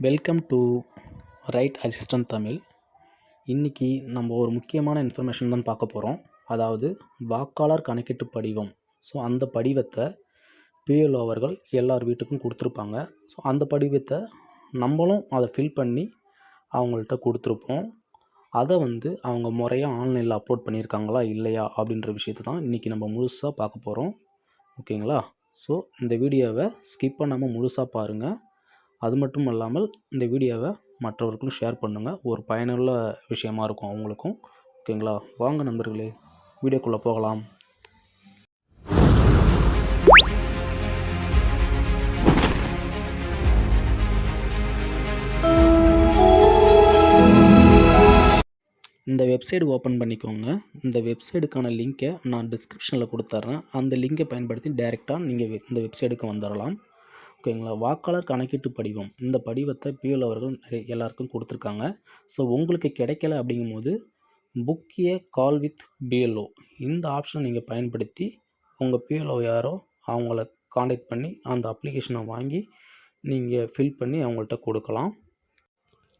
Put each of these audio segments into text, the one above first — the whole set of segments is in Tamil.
Welcome to right assistant Tamil இன்றைக்கி நம்ம ஒரு முக்கியமான இன்ஃபர்மேஷன் தான் பார்க்க போகிறோம் அதாவது வாக்காளர் கணக்கெட்டு படிவம். ஸோ அந்த படிவத்தை பிஎல்ஓ அவர்கள் எல்லார் வீட்டுக்கும் கொடுத்துருப்பாங்க. ஸோ அந்த படிவத்தை நம்மளும் அதை ஃபில் பண்ணி அவங்கள்ட்ட கொடுத்துருப்போம். அதை வந்து அவங்க முறையாக ஆன்லைனில் அப்லோட் பண்ணியிருக்காங்களா இல்லையா அப்படின்ற விஷயத்தை தான் இன்றைக்கி நம்ம முழுசாக பார்க்க போகிறோம் ஓகேங்களா ஸோ இந்த வீடியோவை ஸ்கிப் பண்ணாமல் முழுசாக பாருங்கள் அது மட்டும் இல்லாமல் இந்த வீடியோவை மற்றவர்களுக்கும் ஷேர் பண்ணுங்கள் ஒரு பயனுள்ள விஷயமா இருக்கும் அவங்களுக்கும். ஓகேங்களா வாங்க நண்பர்களே வீடியோக்குள்ளே போகலாம். இந்த வெப்சைட் ஓப்பன் பண்ணிக்கோங்க. இந்த வெப்சைட்டுக்கான லிங்க்கை நான் டிஸ்கிரிப்ஷனில் கொடுத்துட்றேன் அந்த லிங்கை பயன்படுத்தி டைரெக்டாக நீங்கள் இந்த வெப்சைட்டுக்கு வந்துடலாம் ஓகேங்களா? வாக்காளர் கணக்கீட்டு படிவம். இந்த படிவத்தை பிஎல் அவர்கள் எல்லாருக்கும் கொடுத்துருக்காங்க. ஸோ உங்களுக்கு கிடைக்கல அப்படிங்கும்போது book a call with BLO இந்த ஆப்ஷனை நீங்கள் பயன்படுத்தி உங்கள் பிஎல்ஓ யாரோ அவங்கள காண்டாக்ட் பண்ணி அந்த அப்ளிகேஷனை வாங்கி நீங்கள் ஃபில் பண்ணி அவங்கள்ட்ட கொடுக்கலாம்.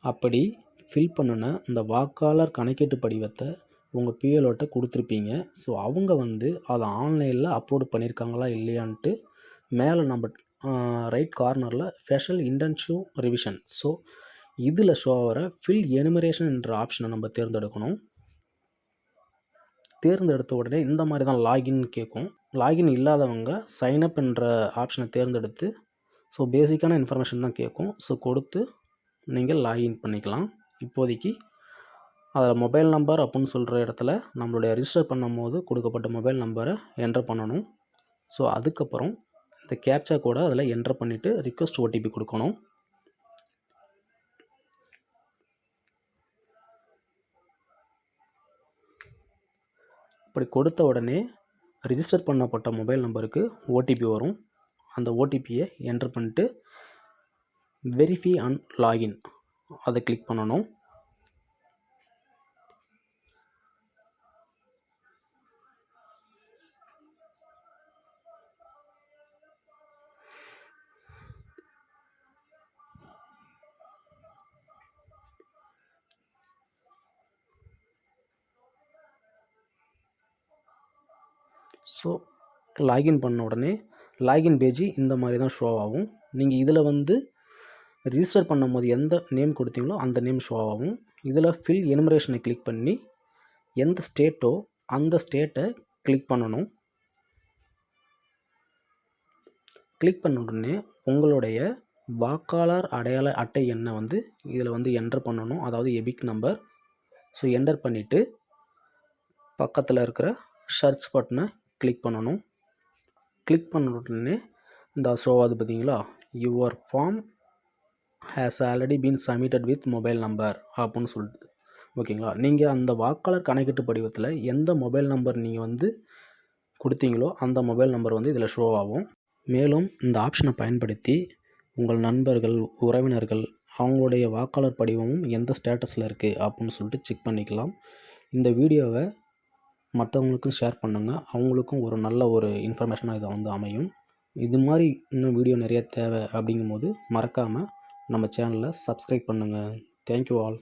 அப்படி ஃபில் பண்ணுன இந்த வாக்காளர் கணக்கீட்டு படிவத்தை உங்கள் பிஎல்ஓட்ட கொடுத்துருப்பீங்க. ஸோ அவங்க வந்து அதை ஆன்லைனில் அப்லோடு பண்ணியிருக்காங்களா இல்லையான்ட்டு மேலே நம்ம ரைட் கார்னரில் ஸ்பெஷல் இன்டென்சிவ் ரிவிஷன் ஸோ இதில் ஷோ ஆகிற ஃபில் எனுமரேஷன் என்ற ஆப்ஷனை நம்ம தேர்ந்தெடுக்கணும். தேர்ந்தெடுத்த உடனே இந்த மாதிரி தான் லாகின் கேட்கும். லாகின் இல்லாதவங்க சைனப் என்ற ஆப்ஷனை தேர்ந்தெடுத்து ஸோ பேசிக்கான இன்ஃபர்மேஷன் தான் கேட்கும். ஸோ கொடுத்து நீங்கள் லாகின் பண்ணிக்கலாம். இப்போதைக்கு அதில் மொபைல் நம்பர் அப்படின்னு சொல்கிற இடத்துல நம்மளுடைய ரிஜிஸ்டர் பண்ணும்போது கொடுக்கப்பட்ட மொபைல் நம்பரை என்டர் பண்ணணும். ஸோ அதுக்கப்புறம் இந்த கேப்சா கூட அதில் என்டர் பண்ணிவிட்டு ரிக்வஸ்ட் ஓடிபி கொடுக்கணும். அப்படி கொடுத்த உடனே ரிஜிஸ்டர் பண்ணப்பட்ட மொபைல் நம்பருக்கு ஓடிபி வரும். அந்த ஓடிபியை என்டர் பண்ணிட்டு வெரிஃபை அண்ட் லாகின் அதை கிளிக் பண்ணணும். ஸோ லாகின் பண்ண உடனே லாகின் பேஜ் இந்த மாதிரி தான் ஷோ ஆகும். நீங்கள் இதில் வந்து ரிஜிஸ்டர் பண்ணும்போது எந்த நேம் கொடுத்தீங்களோ அந்த நேம் ஷோ ஆகும். இதில் ஃபில் எனுமரேஷனை கிளிக் பண்ணி எந்த ஸ்டேட்டோ அந்த ஸ்டேட்டை கிளிக் பண்ணணும். கிளிக் பண்ண உடனே உங்களுடைய வாக்காளர் அடையாள அட்டை எண்ணை வந்து இதில் வந்து என்டர் பண்ணணும். அதாவது எபிக் நம்பர் ஸோ என்டர் பண்ணிவிட்டு பக்கத்தில் இருக்கிற சர்ச் பட்டனை கிளிக் பண்ணணும். கிளிக் பண்ண உடனே இந்த ஷோ ஆகுது பார்த்தீங்களா? Your form has already been submitted with mobile number அப்படின்னு சொல்லிட்டு ஓகேங்களா? நீங்கள் அந்த வாக்காளர் கணக்கீட்டு படிவத்தில் எந்த மொபைல் நம்பர் நீங்கள் வந்து கொடுத்தீங்களோ அந்த மொபைல் நம்பர் வந்து இதில் ஷோ ஆகும். மேலும் இந்த ஆப்ஷனை பயன்படுத்தி உங்கள் நண்பர்கள் உறவினர்கள் அவங்களுடைய வாக்காளர் படிவமும் எந்த ஸ்டேட்டஸில் இருக்குது அப்படின்னு சொல்லிட்டு செக் பண்ணிக்கலாம். இந்த வீடியோவை மற்றவங்களுக்கும் ஷேர் பண்ணுங்கள் அவங்களுக்கும் ஒரு நல்ல ஒரு இன்ஃபர்மேஷனாக இது வந்து அமையும். இது மாதிரி இன்னும் வீடியோ நிறைய தேவை அப்படிங்கும்போது மறக்காமல் நம்ம சேனலை சப்ஸ்கிரைப் பண்ணுங்கள் தேங்க்யூ ஆல்